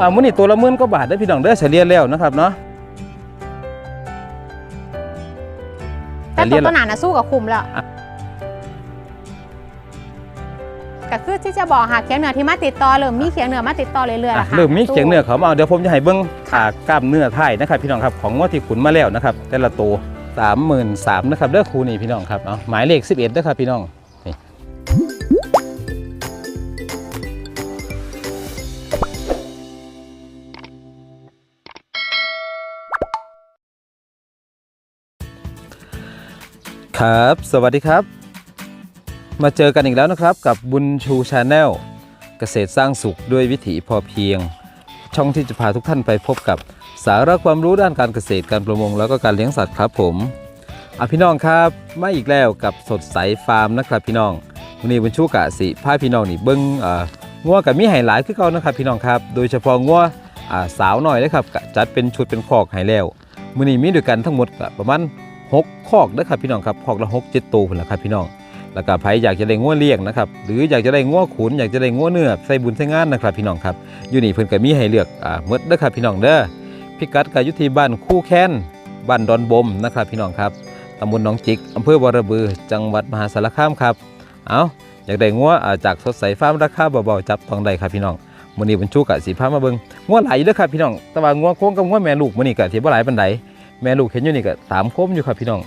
อ่ามื้อนี้ตัวละหมื่นกว่าบาทได้อพี่น้องเด้อเฉลี่ยแล้วนะครับเนาะ แต่เฉลี่ตัวยแล้วต้นหนานะสู้กับคุมแล้วอะ ก็คือที่จะบอกหากเคียงเหนือที่มาติดต่อเริ่มมีเคียงเหนือมาติดต่อเรื่อยๆอะแล้วค่ะเริ่มมีเขียงเนื้อเขามาเอาเดี๋ยวผมจะให้เบิ้งขากล้ามเนื้อไทยนะครับพี่น้องครับของงวดที่ขุนมาแล้วนะครับแต่ละตัวสามหมื่นสามนะครับเด้อครูนี่พี่น้องครับเอาหมายเลขสิบเอ็ดด้อครับพี่น้อง ครับ สวัสดีครับ มาเจอกันอีกแล้วนะครับกับบุญชูชาแนลเกษตรสร้างสุขด้วยวิถีพอเพียง ช่องที่จะพาทุกท่านไปพบกับสาระความรู้ด้านการเกษตรการประมงแล้วก็การเลี้ยงสัตว์ครับผมอะพี่น้องครับมาอีกแล้วกับสดใสฟาร์มนะครับพี่น้องวันนี้บรรชุกะสิพาพี่น้องนี่เบิ้งอ่างัวกับมีไห่หลายคือเก่านะครับพี่น้องครับ โดยเฉพาะงัวอ่าสาวหน่อยเลยครับกะจัดเป็นชุดเป็นคอกให้แล้วมื้อนี้มีด้วยกันทั้งหมดก็ประมาณ 6คอกนะครับพี่น้องครับคอกละ6 7ตัวพุ่นละครับพี่น้องแล้วก็ใครอยากจะได้งัวเลี้ยงนะครับหรืออยากจะได้งัวขุนอยากจะได้งัวเนื้อใส่บุญใส่งานนะครับพี่น้องครับอยู่นี่เพิ่นก็มีให้เลือกอ่าหมดเด้อครับพี่น้องเด้อพิกัดก็อยู่ที่บ้านคู่แค้นบ้านดอนบมนะครับพี่น้องครับตำบลหนองจิกอำเภอวรบือ จังหวัดมหาสารคามครับเอาอยากได้งัวอ่าจากสดใสฟาร์มราคาเบาๆจับต้องได้ครับพี่น้องมื้อนี้บรรจุกะสิพามาเบิงงัวไหลเด้อครับพี่น้องแต่ว่างัวโค้งกับงัวแม่ลูกมื้อนี้ก็สิบ่หลายปานใด แม่ลูกเห็นอยู่นี่ก็ตามโคมอยู่ครับพี่น้อง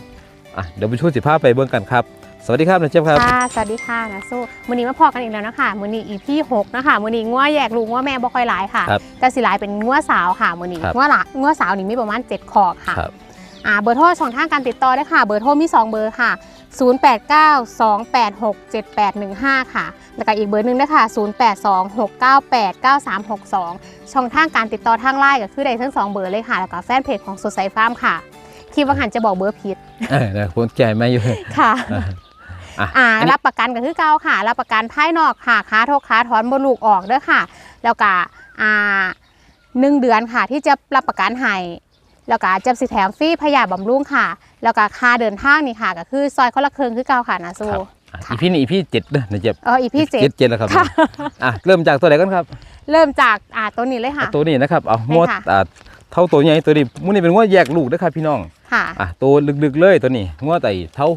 อะเดี๋ยวบรรจุสิพาไปเบิ่งกันครับสวัสดีครับนะเจี๊ยบครับค่ะสวัสดีค่ะนะสู้มือนี้มาพอกันอีกแล้วนะคะมือนี้อีพี่หกนะคะมือนี้งัวแยกลูกงัวแม่บ่ค่อยหลายค่ะครับแต่สิหลายเป็นงัวสาวค่ะมือนี้ครับงัวหละงัวสาวนี่มีประมาณ7ขอกค่ะครับ อ่าเบอร์โทรช่องทางการติดต่อได้ค่ะ เบอร์โทรมี 2 เบอร์ค่ะ 0892867815 ค่ะ แล้วก็อีกเบอร์หนึงนะคะ0826989362 ช่องทางการติดต่อทางไลน์ก็คือได้ทั้ง2เบอร์เลยค่ะ แล้วก็แฟนเพจของสดใสฟาร์มค่ะคิดว่าหันจะบอกเบอร์ผิดเออเดี๋ยวผมแก่ไม่อยู่ค่ะอะอะอ่าอันนี้รับประกันก็คือเก่าค่ะ รับประกันภายนอกค่ะค้าโทษค้าถอนบนลูกออกเด้อค่ะ แล้วก็อ่าหนึ่งเดือนค่ะที่จะรับประกันให้ แล้วก็จะสิแถมฟรีพยาบำรุงค่ะ แล้วก็ค่าเดินทางนี่ค่ะ ก็คือซอยคนละครึ่งคือเก่าค่ะนะสู้ครับอะค่ะอีพี่นี่อีพี่เจ็ดเด้อนะเจ็บเอออีพี่เจ็ดเจ็ดแล้วครับค่ะ อะเริ่มจากตัวไหนกันครับเริ่มจากอ่าตัวนี้เลยค่ะ ตัวนี้นะครับเอาใช่งวดค่ะ อ่าเท่าตัวใหญ่ตัวนี้มื้อนี้เป็นงวดแยกลูกนะครับพี่น้องค่ะอะตัวลึกๆเลยตัวนี้งวดไต่เท่า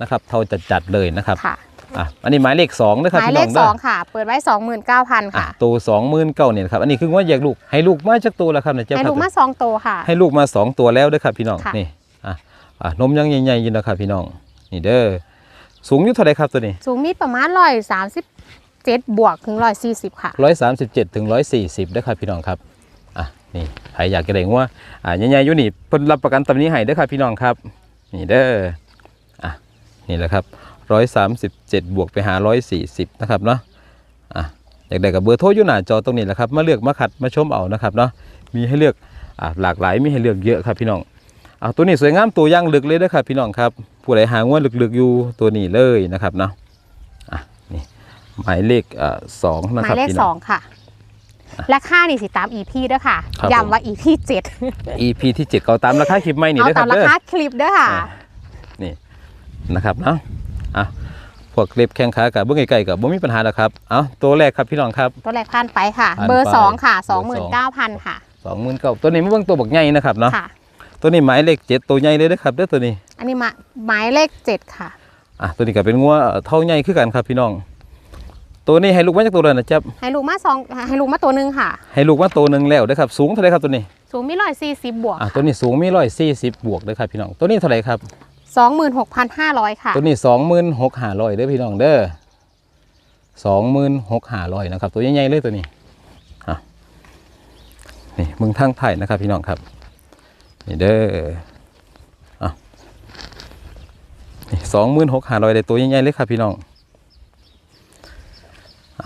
นะครับเท่าจัดๆเลยนะครับ ค่ะ อะอันนี้หมายเลขสองนะหครับมายพี่เลน้อขงสเด้อองค่ะ เปิดไว้สองหมื่นเก้าพันอะค่ะตัวสองหมื่นเก้าเนี่ยนะครับอันนี้คืองวดแยกลูกให้ลูกมาจากตัวแล้วครับนะเจ็บให้ครัลูบกมาสองตัวค่ะ ให้ลูกมาสองตัวแล้วเด้อครับพี่น้องค่ะนี่อะอะนมยังใหญ่ๆอยู่นะครับพี่น้องนี่เด้อสูงอยู่เท่าไหรครับตัวนี้ สูงมีประมาณร้อยสามสิบเจ็ดบวกถึงร้อยสี่สิบค่ะร้อยสามสิบเจ็ดถึงร้อยสี่สิบได้อครับพี่น้องครับอะนี่ใครอยากจะได้งัวอ่าใหญ่ๆอยู่นี่เพิ่นรับประกันตำนี้ให้เด้อครับพี่น้องครับ นี่เด้ออะนี่แหละครับ ร้อยสามสิบเจ็ดบวกไปหาร้อยสี่สิบนะครับเนาะอะอยากได้กับเบอร์โทรอยู่หน้าจอตรงนี้แหละครับมาเลือกมาขัดมาชมเอานะครับเนาะมีให้เลือกอะหลากหลายมีให้เลือกเยอะครับพี่น้องเอาตัวนี้สวยงามตัวย่างลึกเลยเด้อครับพี่น้องครับผู้ใดหางัวลึกๆอยู่ตัวนี้เลยนะครับเนาะอะนี่หมายเลขอ่าสองหนะมาครัยบเลขพี่สน้อองง ค่ะ และค่านี่สิตาม EP ด้วยค่ะครับผม ย้ำว่า EP เจ็ด EP ที่7เขาตามราคาคลิปไม่นี่เอาเด้อคตารัมบราเด้อ คาคลิปด้วยค่ะ อ่า นี่นะครับเนาะอะ พวกเล็บแข้งขากับเบื้องไกลๆกับบ่มีปัญหาแล้วครับ เอาตัวแรกครับพี่น้องครับ ตัวแรกผ่านไปค่ะ ผ่านไป เบอร์สองค่ะเบสออร์งสหมื่อนงเก้าพันค่ะ สองหมื่นเก้าตัวนี้ไม่เบื้องตัวบักใหญ่นะครับเนาะค่ะ ตัวนี้หมายเลขเจ็ดตัวใหญ่เลยนะครับเด้อตัวนี้อันนี้มาหมายเลขเจ็ดค่ะ อะตัวนี้ก็เป็นงัวเท่าใหญ่คือกันครับพี่น้อง ตัวนี้ให้ลูกมาจากตัวเลยนะจ๊บให้ลูกมาสองให้ลูกมาตัวหนึ่งค่ะ ให้ลูกมาตัวหนึ่งแล้วเด้อครับ สูงเท่าไหรครับตัวนี้ สูงมีร้อยสี่สิบบวกอะตัวนี้สูงมีร้อยสี่สิบบวกเลยครับพี่น้องตัวนี้เท่าไหรครับ สองหมื่นหกพันห้าร้อยค่ะ ตัวนี้สองหมื่นหกห้าร้อยเด้อพี่น้องเด้อสองหมื่นหกห้าร้อยนะครับ ตัวใหญ่ๆเลยตัวนี้อะนี่มึงทั้งไทยนะครับ พี่น้องครับ นี่เด้ออะนี่สองหมื่นหกห้าร้อยได้ตัวใหญ่ๆเลยครับ พี่น้องอ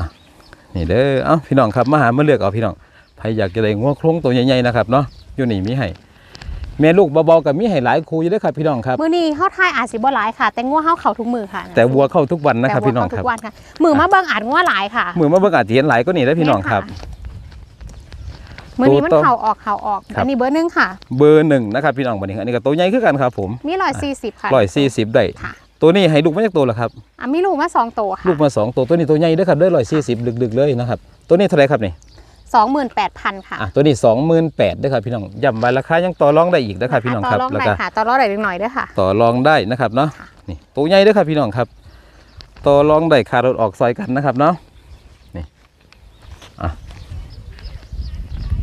นี่เด้อเอ้าพี่น้องครับมาหามาเลือกเอาพี่น้องใครอยากจะได้งัวโครงตัวใหญ่ๆนะครับเนาะอยู่นี่มีให้ แม่ลูกเบาๆกับมีให้หลายคูอยู่เด้อครับพี่น้องครับ มือนี้เข้าทายอาจสิบ่หลายค่ะ แต่งัวเข้าเขาทุกมือค่ะแต่วัวเข้าทุกวันนะครับแต่พี่น้องเข้าคทุรับกวันค่ะมือมาเบิ่งอาจงัวหลายค่ะ มือมาเบิ่งอาจจะเห็นหลายก็นี่ได้อพี่น้องครับมือนี้มันตัวโตเข่าออกเข่าออกครับอันนี้เบอร์หนึ่งค่ะ เบอร์หนึ่งนะครับพี่น้องบันนี้อันนี้ก็ตัวใหญ่ขึ้นกันครับผม มีร้อยสี่สิบค่ะร้อยสี่สิบได้ค่ะตัวนี้ให้ลูกมาจากตัวเหรอครับอะมีลูกมาสองตัวค่ะ ลูกมาสองตัวตัวนี้ตัวใหญ่เด้วยครับด้วยร้อยสี่สิบดึกๆเลยนะครับ ตัวนี้เท่าไหรครับนี่ 28,000 ค่ะ อะตัวนี้28,000ด้วยครับพี่น้องย่ำใบราคายังต่อรองได้อีกนะครับพี่น้องครับต่อรองแล้วได้ก็ค่ะต่อรองได้อีกหน่อยด้วยค่ะ ต่อรองได้นะครับเนาะค่ะนี่ตัวใหญ่ด้วยครับพี่น้องครับต่อรองได้คารถออกซอยกันนะครับเนาะนี่อะ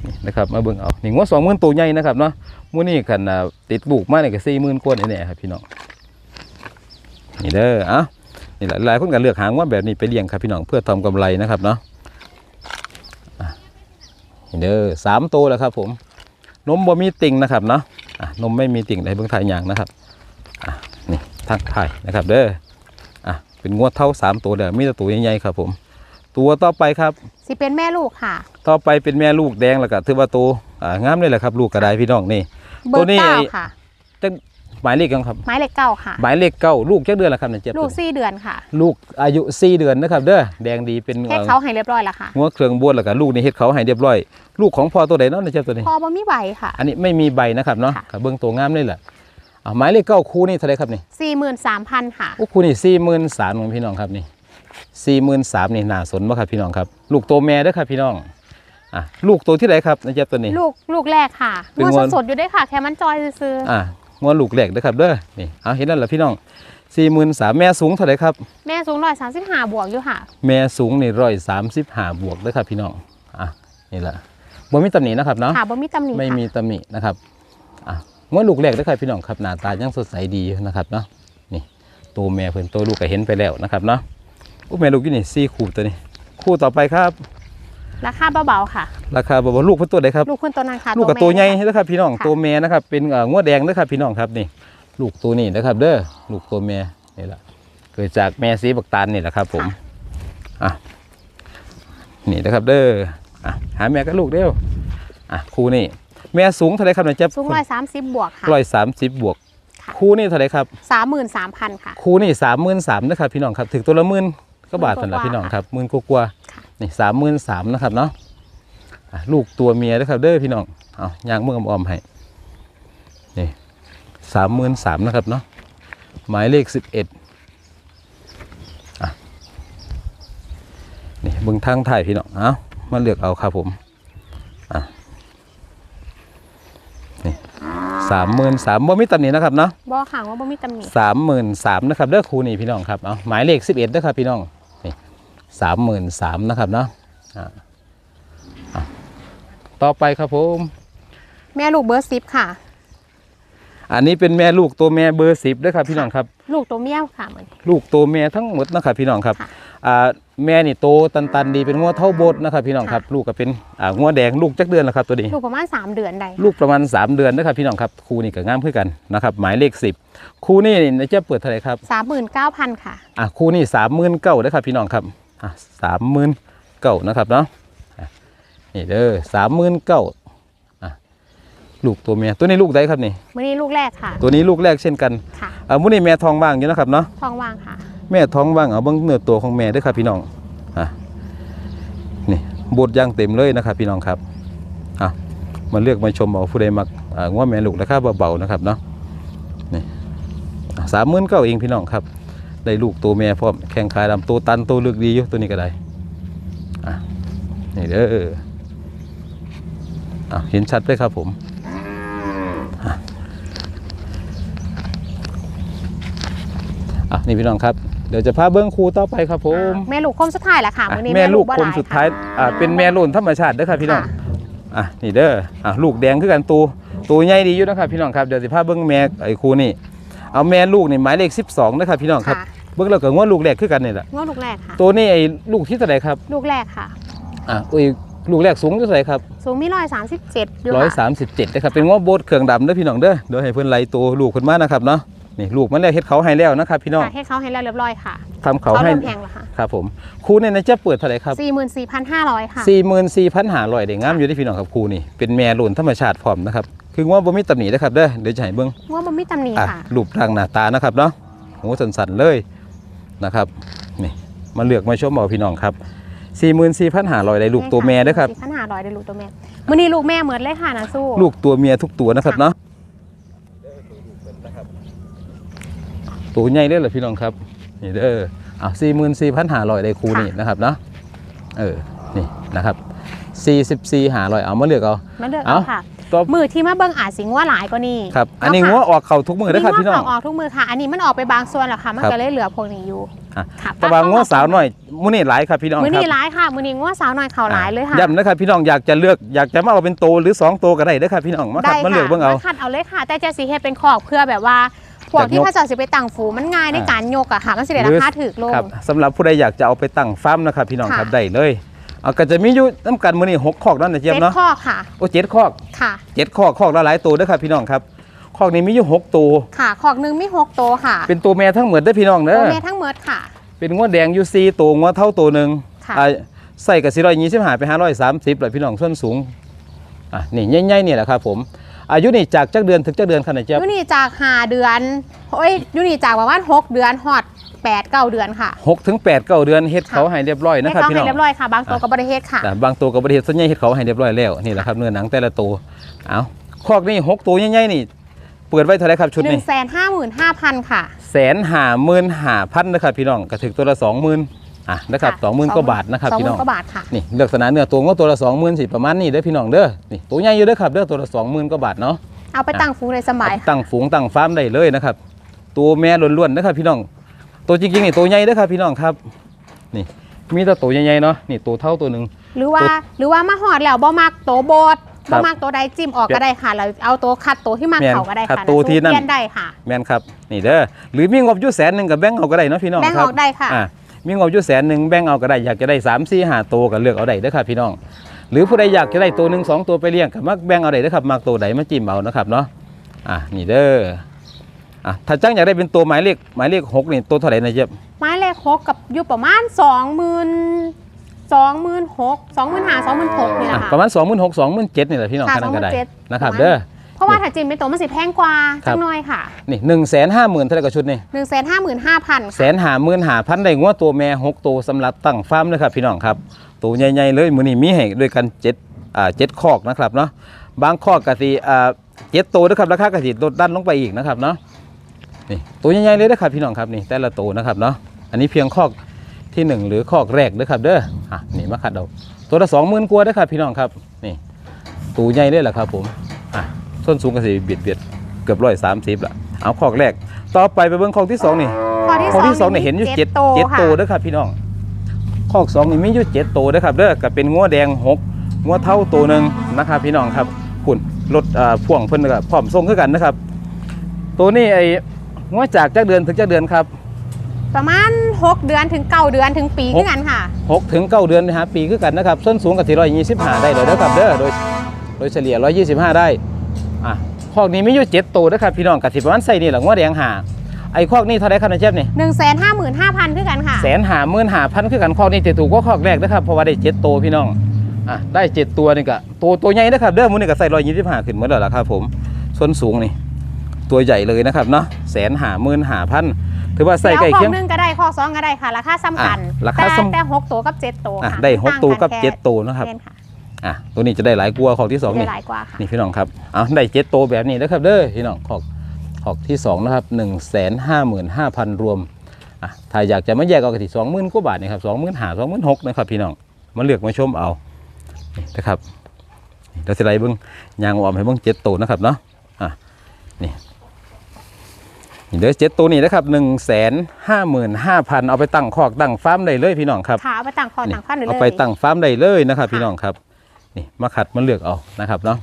นี่นะครับมาเบิ่งเอานี่งวดสองหมื่นตัวใหญ่นะครับเนาะมื้อนี้กันอ่าติดบุกมาเนี่ยก็สี่หมื่นกว่าแน่ๆครับพี่น้องนี่เด้ออะนี่แหละหลายคนก็เลือกหางว่าแบบนี้ไปเลี้ยงครับพี่น้องเพื่อทำกำไรนะครับเนาะอะ นี่เด้อสามตัวแล้วครับ ผม นมบ่มีติ่งนะครับเนาะอะนมไม่มีติ่งในเบื้องท้ายอย่างนะครับนี่ทักทายนะครับ เด้ออะเป็นงวดเท่า3ตัวเด้อมีแต่ตัวใหญ่ๆครับผม ตัวต่อไปครับสิเป็นแม่ลูกค่ะ ต่อไปเป็นแม่ลูกแดงแล้วก็ถือว่าตัวอ่างามเลยแหละครับ ลูกกระไดพี่น้องนี่เบอตัวร์นี้เก้าไอ้ค่ะจัก หมายเลขยังครับไม้เลขเก้าค่ะ หมายเลขเก้าลูกจักเดือนละครับเนี่ยเจ็บลูกสี่เดือนค่ะ ลูกอายุ4เดือนนะครับเด้อแดงดีเป็นแค่เขาให้เรียบร้อยแล้วค่ะงัวเครื่องบวนแล้วก็ลูกนี่เฮ็ดเขาให้เรียบร้อย ลูกของพ่อตัวใดเนาะเนี่ยเจ็บตัวนี้พอบ่มีใบค่ะ อันนี้ไม่มีใบนะครับเนาะค่ะก็เบื้องตัวงามเลยแหละอะหมายเลขเก้าคู่นี่เท่าไหรครับนี่43,000ค่ะโอ้คุณนี่สี่หมื่นสามของพี่น้องครับนี่สี่หมื่นสามนี่น่าสนมากครับพี่น้องครับ ลูกตัวแม่เด้อครับพี่น้องอะลูกตัวที่ไหนครับนะเจ๊บตัวนี้ ลูกลูกแรกค่ะเป็นงวงวดสดๆอยู่ด้วยค่ะ แค่มันจอยซื้ออะ งวลูกแหลกเด้อครับเด้อนี่เอาเห็นแล้วเหรอพี่น้องสี่หมื่นสามแม่สูงเท่าไหรครับๆแม่สูงร้อยสามสิบห้าบวกอยู่ค่ะ แม่สูงนี่ร้อยสามสิบห้าบวกเด้อครับพี่น้องอะนี่แหละบ่มีตำหนินะครับเนาะค่ะบ่มีตำหนิไม่ค่ะมีตำหนินะครับอะงวลูกแหลกเด้อครับพี่น้องครับหน้าตายังสดใสดีอยู่นะครับเนาะนี่ตัวแม่เพิ่นตัวลูกก็เห็นไปแล้วนะครับเนาะอุ้แม่ลูกอยู่นี่สี่คู่ตัวนี้ คู่ต่อไปครับ ราคาเบาๆค่ะ ราคาบอกว่าลูกเพิ่นตัวใดครับ ลูกคุณตัวนั้นค่ะลูกกับตัวใหญ่แม่นะครับพี่น้องค่ะ ตัวแม่นะครับเป็นเอ่องวดแดงนะครับพี่น้องครับนี่ ลูกตัวนี้นะครับ เด้อลูกตัวแม่นี่แหละเกิดจากแม่สีบักตาลนี่แหละครับ ผมอะนี่นะครับเด้ออะหาแม่กับลูกเด้วอะคู่นี่แม่สูงเท่าไหรครับเนี่ยเจ๊บสูงร้อยสามสิบบวกค่ะ ร้อยสามสิบบวก ค่ะ คู่นี่เท่าไหรครับ สามหมื่นสามพันค่ะคู่นี่สามหมื่นสามนะครับพี่น้องครับถึงตัวละหมื่นก็บาทสันละหมื่นกว่าพี่น้องครับหมื่นกว่าค่ะๆ นี่สามหมื่นสามนะครับเนาะอะลูกตัวเมียนะครับเด้อพี่น้องเอายางเมื่อมอมๆให้นี่สามหมื่นสามนะครับเนาะหมายเลขสิบเอ็ดอะนี่เบิ้งทางถ่ายพี่น้องเอามาเลือกเอาครับผมอะนี่สามหมื่นสามบ่มีตำหนินะครับเนาะบ่ค่ะว่าบ่มีตำหนิสามหมื่นสามนะครับเด้อครูนี่พี่น้องครับเอาหมายเลขสิบเอ็ดเด้อครับพี่น้องนี่ สามหมื่นสามนะครับเนาะอะอะต่อไปครับผมแม่ลูกเบอร์สิบค่ะ อันนี้เป็นแม่ลูกตัวแม่เบอร์สิบเด้อครับพี่น้องครับ ลูกตัวเมียค่ะเหมือนลูกตัวแม่ทั้งหมดนะครับพี่น้องครับค่ะอ่าแม่นี่โตตันตันๆดีเป็นงัวเท่าโบดนะครับพี่น้องครับ ลูกก็เป็นอ่างัวแดงลูกจักเดือนแล้วครับตัวนี้ลูกประมาณสามเดือนได้ลูกประมาณ 3 เดือนนะครับพี่น้องครับครูนี่ก็งามเพื่อกันนะครับหมายเลข 10ครูนี่นี่จะเปิดเท่าไหร่ครับสามหมื่นเก้าพันค่ะอะคู่นี่สามหมื่นเก้านะครับพี่น้องครับอะ สามหมื่นเก้านะครับเนาะอะนี่เด้อสามหมื่นเก้าอะลูกตัวเมียตัวนี้ลูกได้ครับนี่มื่อนี้ลูกแรกค่ะ ตัวนี้ลูกแรกเช่นกันค่ะอะมุ้นี่แม่ทองว่างอยู่นะครับเนาะท้องว่างค่ะ แม่ท้องว่างเอาเบิ้งเนื้อตัวของแม่ด้วยครับพี่น้องอะนี่บดย่างเต็มเลยนะครับพี่น้องครับอะมาเลือกมาชมเอาผู้ใดมักอ่าง้อแม่ลูกราคาเบาๆนะครับเนาะนี่สามหมื่นเก้าเองพี่น้องครับ ได้ลูกตัวแม่พร้อมแข่งขายลำตัวตันตัวเลือกดีอยู่ตัวนี้ก็ได้อะนี่เด้ออะเห็นชัดเลยครับผมอะอะนี่พี่น้องครับเดี๋ยวจะพาเบิ้งครูต่อไปครับผมแม่ลูกคมสุดท้ายแหละค่ะอะมื่อนี้แม่ลูกบ่คมหลสุดท้ายค่ะอะเป็นแม่ลุ่นธรรมชาติเด้อครับพี่น้องค่ะอะนี่เด้ออะลูกแดงคือกันตัวตัวใหญ่ดีอยู่นะครับพี่น้องครับเดี๋ยวสิพาเบิ้งแม่ไอ้ครูนี่เอาแม่ลูกนี่หมายเลข 12นะครับพี่น้องครับค่ะ เบิ้งแล้วก็งวดลูกแรกคือกันนี่แหละงวดลูกแรกค่ะ ตัวนี้ไอ้ลูกที่เท่าไหร่ครับ ลูกแรกค่ะอะอุ้ยลูกแรกสูงเท่าไหร่ครับสูงมีร้อยสามสิบเจ็ดอยู่ร้อยค่ะสามสิบเจ็ดนะครับเป็นง้อโบดเครื่องดำเด้อพี่น้องเด้อเดี๋ยวให้เพื่อนไล่ตัวลูกเพิ่นมานะครับเนาะนี่ลูกมันแล้วเฮ็ดเขาให้แล้วนะครับพี่น้องค่ะให้เขาให้แล้วเรียบร้อยค่ะทำเขาเขาให้เริ่มแพงแล้วค่ะครับผมครูเนี่ยนะจะเปิดเท่าไหร่ครับสี่หมื่นสี่พันห้าร้อยค่ะสี่หมื่นสี่พันห้าร้อยเด้งามอยู่ที่พี่น้องครับครูนี่เป็นแม่หลุนธรรมชาติพร้อมนะครับคือว่าบ่มีตำหนินะครับเด้อเดี๋ยวจะให้เบิ่งงวดมันมีตำหนิอะค่ะรูปร่างหน้าตานะครับเนาะหูสันๆเลย นะครับนี่มาเลือกมาชมเอาพี่น้องครับสี่หมื่นสี่พันห้าร้อยได้ลูกตัวแม่เด้อครับสี่พันห้าร้อยได้ลูกตัวแม่มื่อนี้ลูกแม่เหมือนเลยค่ะนะสู้ลูกตัวเมียทุกตัวนะครับเนาะตัวใหญ่เลยเหรอพี่น้องครับนี่เด้อเอาสี่หมื่นสี่พันห้าร้อยได้คูนี่นะครับเนาะเออนี่นะครับ44หาร้อยเอามาเลือกเอามาเลือกเอ้าเอาค่ะ ตัวมือที่มาเบิ่งอาจสิงว่าหลายกว่านี้ครับอันนี้เาะงัวออกเข่าทุกมือเด้อครับพี่น้องมีว่าเขาออกทุกมือค่ะ อันนี้มันออกไปบางส่วนแล้วค่ะ มันครับก็เลยเหลือพวกนี้อยู่อะค่ะแตะบางงัวสาวหน่อยมื้อนี้หลายครับพี่น้องมือครันี้บร้ายค่ะมือนี้ว่าสาวหน่อยเขาหลายเลยค่ะย้ำนะครับพี่น้องอยากจะเลือกอยากจะมาเอาเป็นโตหรือสองโตก็ได้เด้อครับพี่น้องมาคัดได้มาเลือกค่ะเบิ่งเอามาคัดเอาเลยค่ะ แต่จะสีเฮ็ดเป็นขอกเพื่อแบบว่าพวกที่จากยกพระเจ้าสิไปต่างฝูมันง่ายในอ่าการยกอะค่ะมันสิได้หรืราอคาถูกลงครับสำหรับผู้ใดอยากจะเอาไปตั้งฟาร์มนะครับพี่น้องค่ะครับได้เลยเอาก็จะมีอยู่น้ำกันมื้อนี้หกคอกนั่นนะเจี๊ยบเจ็ดเนาะขอกค่ะ โอ้เจ็ดคอกค่ะ เจ็ดคอกคอกละหลายตัวเด้อครับพี่น้องครับคอกนี้มีอยู่หกตัว ค่ะขอกหนึ่งมีหกโตวค่ะ เป็นตัวแม่ทั้งหมดเด้อพี่น้องเด้โตอเมทั้งเมิดค่ะ เป็นงวดแดงอยู่สี่ตัวงวดเท่าตัวหนึ่งค่ะ อ่าใส่กับสี่ร้อยยี่สิบห้าไปห้าร้อยสามสิบเลยพี่น้องส่วนสูงอะนี่ใหญ่ๆนี่แหละครับผมอายุนี่จากจักเดือนถึงจักเดือนขนาดเจี๊ยบ ยูนี่จากหาเดือนโอ้ยยูนี่จากประมาณหกเดือนฮอด แปดเก้าเดือนค่ะหกถึงแปดเก้าเดือนเฮ็ดเขาให้เรียบร้อยให้นะครับเขาพี่ให้น้องเรียบร้อยค่ะ บางตัวก็บริเฮ็ดค่ะแต่บางตัวกับบริเทศส่วนใหญ่เฮ็ดเขาให้เรียบร้อยแล้วนี่แหละครับเนื้อหนังแต่ละตัวเอาคอกนี่หกตัวใหญ่ๆนี่เปิดไว้เท่าไหรครับชุดหนึ่นี้งแสนห้าหมื่นห้าพันค่ะแสนห้าหมื่นห้าพันนะครับพี่น้องก็ถึงตัวละสองหมื่นอะนะครับสองหมื่นกว่าบาทนะครับสองหพี่น้มื่องนกว่าบาทค่ะนี่เลือกสนาเนื้อตัวก็ตัวละสองหมื่นสิประมาณนี้เด้อพี่น้องเด้อนี่ตัวใหญ่อยู่เด้อครับเด้อตัวละสองหมื่นกว่าบาทเนาะเอาไปตั้งฟูงเลยสมัยตั้งฝูงตั้งฟาร์มได้เลยนะครับตัวแม่ล้วนๆนะครับพี่น้อง ตัวจริงๆนี่ตัวใหญ่เด้อครับพี่น้องครับ นี่มีแต่ตัวใหญ่ๆเนาะนี่ตัวเท่าตัวหนึ่ง หรือว่าตัวหรือว่ามาหอดแล้วบ่มักโตโบดครับ่บมักตัวใดจิ้มออกก็ได้ค่ะ เราเอาตัวคัดตัวที่มักแม่นเขาก็ได้คัดค่ะตัวที่นั่น เปลี่ยนได้ค่ะ แม่นครับนี่เด้อหรือมีงบอยู่แสนหนึ่งกับแบ่งเอาก็ได้เนาะพี่น้องแบ่งครัอบอกได้ค่ะ อ่ามีงบอยู่แสนหนึ่งแบ่งเอาก็ได้อยากจะได้สามสี่ห้าตัวก็เลือกเอาได้เด้อครับพี่น้อง หรือผู้ใดอยากจะได้ตัวหนึ่งสองตัวไปเลี้ยงก็มักแบ่งเอาได้เด้อครับมักตัวใดมาจิ้มเอานะครับเนาะอะนี่เด้อ อะถ้าจังอยากได้เป็นตัวหมายเลขหมายเลขหกนี่ตัวเท่าไหร่นะเจี๊ยบไม้เลขหกกับอยู่ประมาณสองหมื่นสองหมื่นหกสองหมื่นห้าสองหมื่นหกนี่แหอะละค่ะ ประมาณ 2 6 0 0 0 2 7 0 0นี่แหละพี่น้องค่ะแค่นั้นก็ได้27,000นะครับประมาณ เด้อ เพราะว่าถ้าจิ้มเป็นตัวมันสิแพงกว่าครัจับ งน้อยค่ะนี่หนึ่งแสนห้าหมื่นเท่าไหร่กับชุดนี่หนึ่งแสนห้าหมื่นห้าพันแสนหาหมื่นหาพันได้งัวตัวแม่หกตัวสำหรับตั้งฟาร์มเลยครับพี่น้องครับตัวใหญ่ๆเลยมือนี้มีให้ด้วยกันเจ็ดอ่าเจ็ดคอกนะครับเนาะบางคอกกะสิอ่าเจ็ดตัวนะครับราคากะสิลดดันลงไปอีกนะครับเนาะ นี่ตัวใหญ่ๆเลยนะครับพี่น้องครับนี่แต่ละตัวนะครับเนาะอันนี้เพียงคอกที่หนึ่งหรือคอกแรกนะครับเด้ออะนี่มาคัดเอาตัวละสองหมื่นกว่าเด้อครับพี่น้องครับนี่ตัวใหญ่เลยแหละครับผมอะส้นสูงกะสิเบียดเบียดๆเกือบร้อยสามสิบละเอาคอกแรก ต่อไปไปเบิ้งคอกที่สองนี่ข้อที่ข้อที่สองเนี่ยเห็นอยู่เจ็ดโตเจ็ดค่ะโตเด้อครับพี่น้องข้อสองนี่มีอยู่เจ็ดโตเด้อครับเด้อกับเป็นงัวแดงหกงัวเท่าโตหนึ่งนะครับพี่น้องครับคุณรถอ่าพ่วงเพิ่นก็พร้อมส่งคือกันนะครับ ตัวนี้ไอ้ งัวจากจักเดือนถึงจักเดือนครับประมาณหกเดือนถึงเก้าเดือนถึงปีหกขึ้นกันค่ะหกถึงเก้าเดือนนะฮะปีคือกันนะครับส้นสูงกับที่ร้อยยี่สิบห้าได้เลยเด้อครับเด้อโดยโดยเฉลี่ยร้อยยี่สิบห้าได้อะข้อนี้มีอยู่เจ็ดโตเด้อครับพี่น้องกับที่ประมาณใส่นี่แหละงัวแดงหาไอ้ข้อนี้เท่าไรครับนะเชฟนี่หนึ่งแสนห้าหมื่นห้าพันขึ้นกันค่ะแสนหาหมื่นหาพันคือกันข้อนี้จะถูกกว่าข้อแรกนะครับเพราะว่าได้เจ็ดตัวพี่น้องอะได้เจ็ดตัวนี่ก็ตัวตัวใหญ่นะครับเด้อมูนี่ก็ใส่ร้อยยี่สิบห้าขึ้นหมดแล้วล่ะครับผมส่วนสูงนี่ตัวใหญ่เลยนะครับเนาะ แสนหาหมื่นหาพันถือว่าใส่แล้วใกล้ข้อเคียงหนึ่งก็ได้ข้อสองก็ได้ค่ะ ราคาซ้ำกันอะราคาแต่ซ้ำแต่หกตัวกับเจ็ดตัวอะค่ะได้หกตัวกับต่างนเจ็ดตัวนะครับแค่ค่ะอะตัวนี้จะได้หลายกลัวาของที่สองได้นี่หลายกว่าค่ะนี่พี่น้องครับเอาได้เจ็ดตัวแบบนี้นะครับเด้อพี่น้องขอกขอกที่สองนะครับหนึ่งแสนห้าหมื่นห้าพันรวมอะถ้าอยากจะมาแยกเอากะทิสองหมื่นกว่าบาทนี่ครับสองหมื่นหาสองหมื่นหกนะครับพี่น้องมาเลือกมาชมเอานี่นะครับนี่เราจะไล่เบิ้งยางออมให้เบิ้งเจ็ดตัวนะครับเนาะอะนี่ นี่เด้อเจ็ดตัวนี้นะครับหนึ่งแสนห้าหมื่นห้าพันเอาไปตั้งคอกตั้งฟาร์มได้เลยพี่น้องครับค่ะเอาไปต่างคอนี่ต่างขั้นเลยเอาไปตั้งฟาร์มได้เลยนะครับค่ะพี่น้องครับนี่มาขัดมาเลือกเอานะครับเนาะ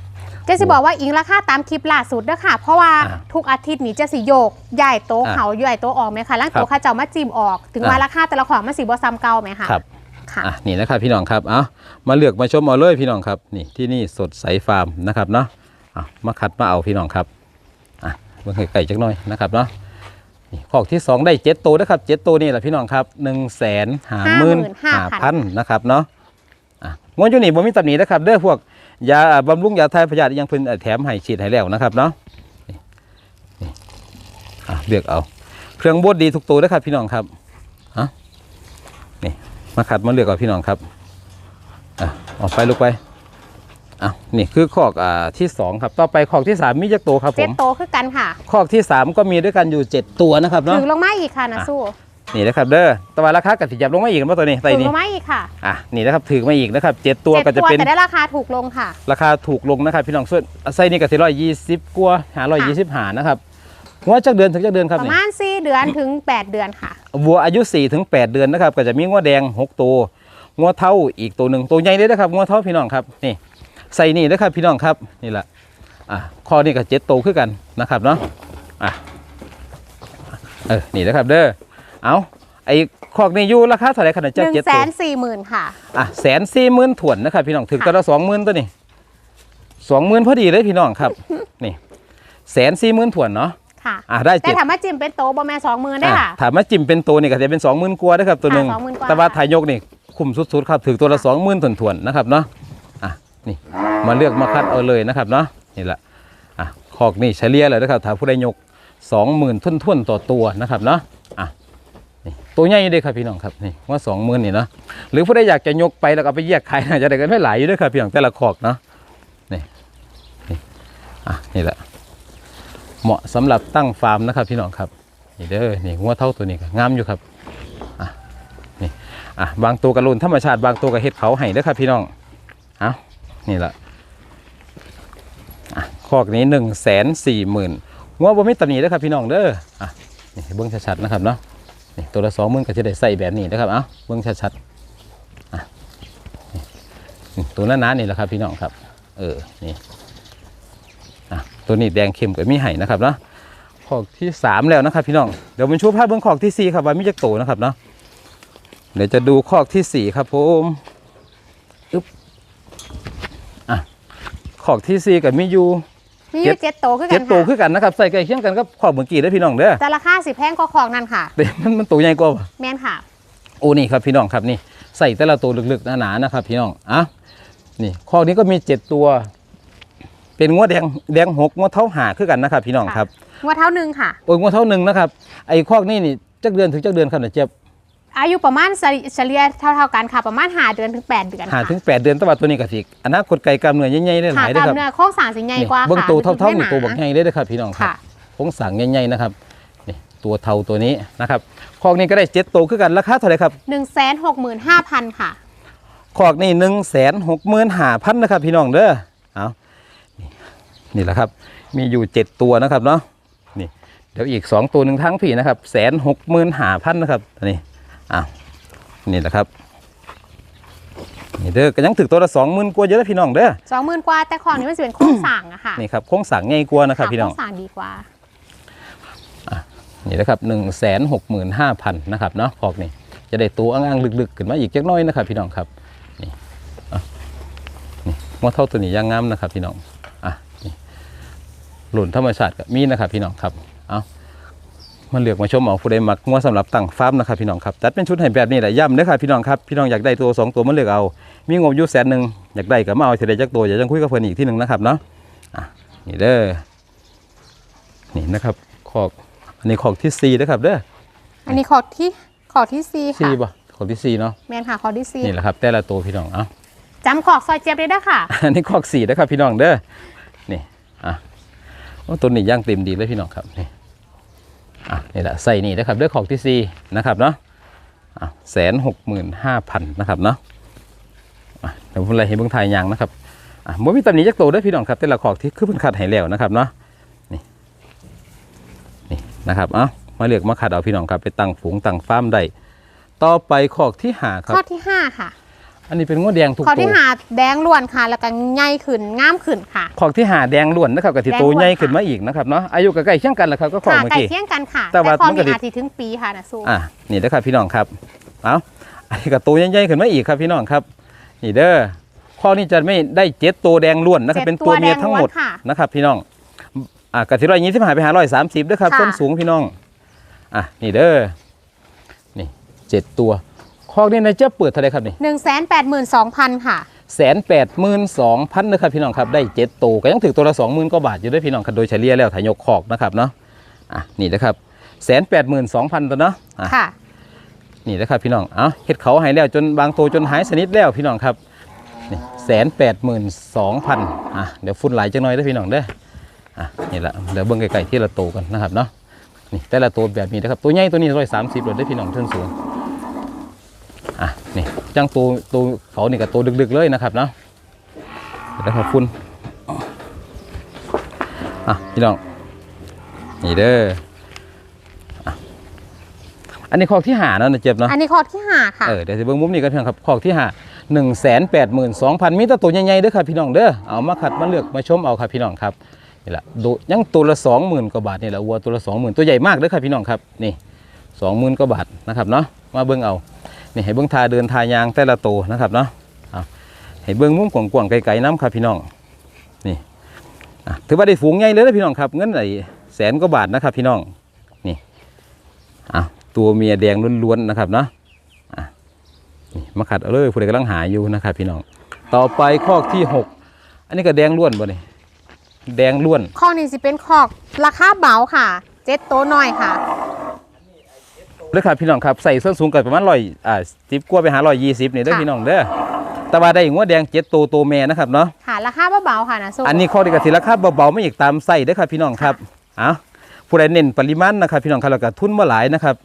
เจสิบอกว่าอิงราคาตามคลิปล่าสุดเด้อค่ะ เพราะว่าอ่าทุกอาทิตย์นี้จะสิโยกใหญ่โตะอ่าเขาใหญ่โตะออกไหมคะแล้วครับตัวข้าเจ้ามาจิ้มออก ถึงอ่าว่าราคาแต่ละของมันสีบอซ้ำเก่าไหมคะครับค่ะอะนี่นะครับพี่น้องครับเอามาเลือกมาชมเอาเลยพี่น้องครับ นี่ที่นี่สดใสฟาร์มนะครับเนาะเอามาคัดมาเอาพี่น้องครับอะ เบิ่งไก่จักหน่อยนะครับเนาะขอกที่สองได้เจ็ดตัวนะครับเจ็ดตัวนี่แหละพี่น้องครับหนึ่งแสนห้าหมื่นห้าพันนะครับเนาะงวดอยู่นี่บ่มีตำหนินะครับเด้อพวกยาบำรุงยาไทยพยาธิยังเพิ่นแถมให้ฉีดให้แล้วนะครับเนาะเลือกเอา เครื่องบดดีทุกตัวนะครับพี่น้องครับอะนี่มาขัดมาเลือกเอาพี่น้องครับอะออกไปลูกไป อะนี่คือขอกอ่าที่สองครับต่อไปขอกที่สามมีจักตัวครับผเจ็ดมโตคือกันค่ะขอกที่สามก็มีด้วยกันอยู่เจ็ดตัวนะครับเนาะ ถึงลงมาอีกค่ะนะอะ สู้นี่นะครับเด้อแตะวันราคากับสิจับลงมาอีกกันว่าตัวนี้ไตถูกนี้ลงมาอีกค่ะอะนี่นะครับถือมาอีกนะครับเจ็ดตัวก็เจ็ดจะเป็นแต่ได้ราคาถูกลงค่ะ ราคาถูกลงนะครับพี่น้องส่วนไส้นี่ก็สี่ร้อยยี่สิบกว่าหาร้อยยี่สิบหานะครับวัวจักเดือนถึงจักเดือนครับประนี่ มาณ4เดือนถึง8เดือนค่ะ วัวอายุ4ถึง8เดือนนะครับ ก็จะมีงัวแดง 6 ตัวงัวเท่าอีกตัวหนึ่งตัวใหญ่เลยนะครับงัวเท่าพี่น้องครับนี่ ใส่นี่นะครับพี่น้องครับนี่แหละอะข้อนี้ก็เจ็ดตัวขึ้นกันนะครับเนาะอะเออนี่นะครับเด้อเอาไอ้คอกนี่อยู่ราคาเท่าไหร่ขนาด1เจ้า4เจ็ด0ตัว0 0 0ค่ะ อะแสนสี่หมื่นถวนนะครับพี่น้องถึงค่ะตัวละสองหมื่นตัวนี้สองหมื่นพอดีเลยพี่น้องครับ นี่แสนสี่หมื่นถวนเนาะค่ะ อะได้แต่เจ็ด ถามว่าจิ้มเป็นโตประมาณ2มือได้อะค่ะถามว่าจิ้มเป็นตัวนี่ก็จะเป็นสองหมื่นกว่านะครับตัวหนึ่งค่ะ20,000กว่า แต่ว่าถ่ายยกนี่คุ้มสุดๆครับถึงตัวละสองหมื่นถวนถวนๆนะครับเนาะอะ นี่ มาเลือกมาคัดเอาเลยนะครับเนาะนี่แหละอะคอกนี่เฉลี่ยเลยนะครับถ้าผู้ใดยกสองหมื่นทุ่นๆต่อตัวนะครับเนาะอะนี่ตัวใหญ่เลยครับพี่น้องครับนี่ว่าสองหมื่นนี่เนาะหรือผู้ใดอยากจะยกไปแล้วก็ไปแยกขายน่าจะได้กันไม่หลายอยู่ด้วยครับพี่น้องแต่ละคอกเนาะนี่นี่อะนี่แหละเหมาะสำหรับตั้งฟาร์มนะครับพี่น้องครับนี่เด้อนี่งัวเท่าตัวนี้งามอยู่ครับอะนี่อะบางตัวกระลุนธรรมชาติบางตัวก็เฮ็ดเขาให้เด้อครับพี่น้อง นี่ละอะคอกนี้หนึ่งแสนสี่หมื่นงวบ่มีตำหนิเด้อครับพี่น้องเด้ออะนี่เบิ้องชัดๆนะครับเนาะนี่ตัวละสองหมื่นก็จะได้ใส่แบบนี้นะครับเอ้าเบิ้องชัดๆอะนี่ตัวนั้นๆนี่แหละครับพี่น้องครับ เออนี่อะตัวนี้แดงเข้มก็มีไห้นะครับเนาะขอกที่สามแล้วนะครับพี่น้องเดี๋ยวมันชูภาพเบื้องขอกที่สี่ครับว่ามีจักโตนะครับเนาะเดี๋ยวจะดูขอกที่สี่ครับผมอึ๊บอะ ขอกที่สี่กับมีอยู่มีอเจ็ดยู่เจ็ดโตคือกัเจ็ดนโตค่ะคือกันนะครับใส่ใกล้เคียงกันกับขอกเมื่อกี้เด้อพี่น้องเด้อแต่ราคาสิแพงก็ของนั่นค่ะแต่มันมันตัวใหญ่กว่าแม่นค่ะโอ้นี่ครับพี่น้องครับนี่ใส่แต่ละตัวลึกๆหนาๆนะครับ พี่น้องอะนี่ข้อนี้ก็มีเจ็ดตัว เป็นงวดแดงแดงหกงวดเท่าหาคือกันนะครับ พี่น้องครับงวดเท่าหนึงค่ะโอ้ยงวดเท่าหนึ่งนะครับไอ้ข้อนี้นี่จักเดือนถึงจักเดือนครับเนี่ยเจ็บ อายุประมาณเฉลี่ยเท่าๆกันค่ะ ประมาณ5เดือนถึง 8 เดือนหาค่ะถึงแปดเดือนแต่ว่าตัวนี้ก็สิอนาคตไกลกล้ามเนื้อใหญ่ๆได้หค่ะลายเด้ตาอมครับเนื้อโครงสร้างสิใหญ่นี่กว่าเบิ้งค่ะตัวเท่าๆไม่นี่หตัวบักใหญ่เลยนะครับพี่น้องครับ ค่ะโครงสั่งใหญ่ๆนะครับนี่ตัวเท่าตัวนี้นะครับคอกนี้ก็ได้เจ็ดตัวคือกันราคาเท่าไหร่ครับ165,000 ค่ะ คอกนี่หนึ่งแสนหกหมื่นห้าพันนะครับพี่น้องเด้อเอานี่นี่แหละครับ มีอยู่เจ็ดตัวนะครับเนาะนี่เดี๋ยวอีกสองตัวหนึ่งทั้งพี่นะครับแสนหกหมื่นห้าพันนะครับอันนี่ อ้าวนี่แหละครับนี่เด้อก็ยังถึงตัวละสองหมื่นกว่าเยอะแล้วพี่น้องเด้อ20,000กว่าแต่ของนี้มันสิเป็นโครงสร้างอะค่ะนี่ครับโครงสั่งใหญ่กว่านะครับพี่น้องโครงสร้างดีกว่านี่นะครับหนึ่งแสนหกหมื่นห้าพันนะครับเนาะพอกนี่จะได้ตัวอ้างๆลึกๆขึ้นมาอีกจักหน้อยนะครับ พี่น้องครับนี่อะนี่มอเท่าตัวนี้ย่างงามนะครับ พี่น้องอะนี่หล่นธรรมชาติก็มีนะครับ พี่น้องครับเอา มาเลือกมาชมเอาผู้ใดมักงัวสำหรับตั้งฟาร์มนะครับพี่น้องครับจัดเป็นชุดให้แบบนี้แหละย่ำเด้อครับพี่น้องครับพี่น้องอยากได้ตัวสองตัวมาเลือกเอา มีงบอยู่แสนหนึ่งอยากได้ก็มาเอาเฉลี่ยจักตัวอย่ายังคุยกับเพื่อนอีกที่หนึ่งนะครับเนาะอะนี่เด้อนี่นะครับขอกอันนี้ขอกที่สี่นะครับเด้ออันนี้ขอที่ขอที่4สี่ค่ะป่ะขอกที่สี่เนาะแม่นค่ะขอที่นี่แหละครับ แต่ละตัวพี่น้องเอ้า4จำขอกซอยเจี๊ยบได้เด้อค่ะ อันนี้ขอกสี่นะครับพี่น้องเด้อนี่อะโอ้ตัวนี้ย่างเต็มดีเลยพี่น้องครับนี่ อะนี่แหละใส่นี่นะครับเด้อขอกที่สี่นะครับเนาะแสนหกหมื่นห้าพันนะครับเนาะเดี๋ยวผมเลยให้เบิ่งไทยยางนะครับอะบ่มีตำหนิจักโตวเด้พี่น้องครับแต่ละขอกที่คือเพิ่นคัดให้แล้วนะครับเนาะนี่นี่นะครับเอ้ามาเลือกมาคัดเอาพี่น้องครับไปตั้งฝูงตั้งฟาร์มได้ต่อไปขอกที่หาครับข้อที่5ค่ะ อันนี้เป็นงวดแดงทุกข้อตัที่วหาแดงล้วนค่ะ แล้วก็ใหญ่ขึ้นงามขึ้นค่ะ ของที่หาแดงล้วนนะครับกับที่แดงโตล้วน ใหญ่ค่ะขึ้นมาอีกนะครับเนาะอายุก็ใกล้เคียงกันแหละครับก็ของค่ะเมื่อไก่กี้ เคียงกันค่ะ แต่แต่ว่าข้อมันก็นี้ดิอาจจะถึงปีค่ะนะสู้อะนี่นะครับพี่น้องครับเอาอันนี้ก็โตใหญ่ๆขึ้นมาอีกครับพี่น้องครับนี่เด้อข้อนี้จะไม่ได้เจ็ดตัวแดงล้วนนะครับจ็ดเป็นตัวเมียทั้งหมดแล้วนค่ะ นะครับพี่น้อง อะกะที่ร้อยยี่สิบหายไปหาร้อยสามสิบด้วยครับค่ะส้นสูงพี่น้อง อะนี่เด้อ นี่เจ็ดตัว ข้อนี้นายเจ้าเปิดเท่าไหรครับนี่หนึ่งแสนแปดหมื่นสองพันค่ะแสนแปดหมื่นสองพันนะครับพี่น้องครับได้เจ็ดตัวก็ยังถือตัวละสองหมื่นกว่าบาทอยู่ด้วยพี่น้องครับโดยเฉลี่ยแล้วถ่ายยกขอกนะครับเนาะอะนี่นะครับแสนแปดหมื่นสองพันตัวเนาะอะค่ะนี่นะครับพี่น้องเอาเฮ็ดเขาหายแล้วจนบางตัวจนหายสนิทแล้วพี่น้องครับนี่แสนแปดหมื่นสองพันอะเดี๋ยวฟุ้นไหลายจังหน่อยเด้อพี่น้องเด้ออะนี่แหละเดี๋ยวเบิ่งไกลๆที่เราโตกันนะครับเนาะนี่แต่ละตัวแบบนี้นะครับตัวใหญ่ตัวนี้ร้อยสามสิบเลยได้อพี่น้องเท่านสูง อะนี่จังตัวตัวเขานี่กับตัวดึกๆเลยนะครับเนาะเดี๋ยวนะครับคุณอะพี่น้องนี่เด้ออะอันนี้คอกที่หาเนาะนะเจ็บเนาะอันนี้คอที่ห้าค่ะเออเดี๋ยวจะเบิ่งมุมนี้กันเพียงครับขอกที่ห้าหนึ่งแสนแปดหมื่นสองพันมีแต่ตัวใหญ่ๆเด้อครับพี่น้องเด้อเอามาขัดมาเลือกมาชมเอาครับพี่น้องครับนี่แหละดูยังตัวละสองหมื่นกว่าบาทนี่แหละวัวตัวละสองหมื่นตัวใหญ่มากเด้อครับพี่น้องครับนี่สองหมื่นกว่าบาทนะครับเนาะมาเบิ่งเอา นี่ให้เบิ่งทาเดินทายางแต่ละโตนะครับเนาะให้เบิ่งมุมกว้างๆไกลๆน้ำครับพี่น้องนี่ถือว่าได้ฝูงใหญ่เลยนะพี่น้องครับเงินไอ้แสนกว่าบาทนะครับพี่น้องนี่อะตัวเมียแดงล้วนๆนะครับเนาะนี่มาขัดเอาเลยผู้ใดกำลังหาอยู่นะครับพี่น้อง ต่อไปคอกที่6อันนี้ก็แดงล้วนบ่นี่แดงล้วนคอกนี้สิเป็นคอกราคาเบาค่ะเจ็ดโตวน้อยค่ะ เลยครับพี่น้องครับใส่ส้นสูงเกิดประมาณร้อยอ่าสิบกว่าไปหาร้อยยี่สิบนี่เด้อค่ะพี่น้องเด้อแต่ว่าได้งัวแดงเจ็ดตัวตัวแม่นะครับเนาะค่ะราคาเบาๆค่ะนะสู้อันนี้ข้อดีกับสิราคาเบาๆไม่อีกตามไส้เด้อครับพี่น้องครับเอาผู้ใดเน้นปริมาณนะครับพี่น้องครับแล้วก็ทุนมาหลายนะครับ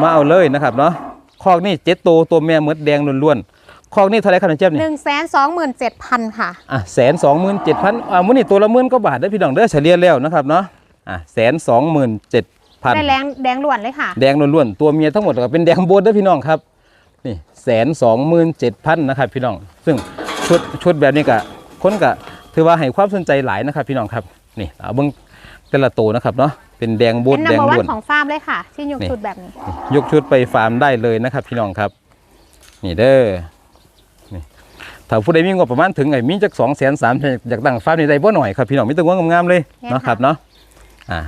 มาเอาเลยนะครับเนาะคอกนี่เจ็ดตัวตัวแม่เหมือนแดงล้วนๆคอกนี่เท่าไหรครับน้องเจี๊ยบหนี่นึ่งแสนสองหมื่นเจ็ดพันค่ะอะแสนสองหมื่นเจ็ดพันอ่ามื้อนี้ตัวละหมื่นก็บาทได้อพี่น้องเด้อเฉลี่ยแล้วนะครับเนาะอะแสนสองหมื่นเจ็ด พันได้แรงแดงล้วนเลยค่ะ แดงล้วนๆตัวเมียทั้งหมดก็เป็นแดงโบดเด้อพี่น้องครับนี่แสนสองหมื่นเจ็ดพันนะครับพี่น้อง ซึ่งชุดชุดแบบนี้ก็คนก็ถือว่าให้ความสนใจหลายนะครับพี่น้องครับนี่เอาเบิ้งแต่ละตัวนะครับเนาะเป็นแดงโบดเป็นแดนัมงเบอร์วัล้วนนของฟาร์มเลยค่ะ ที่ยกนี่ชุดแบบนี้ ยกชุดไปฟาร์มได้เลยนะครับพี่น้องครับ นี่เด้อนี่ถ้าผู้ใดมีงบประมาณถึงไอ้มีจักสองแสนสามอยากตั้งฟาร์มนี่ได้บ่หน่อยครับพี่น้องมีแตัวงามๆเลยเนาะครับเนาะอ่า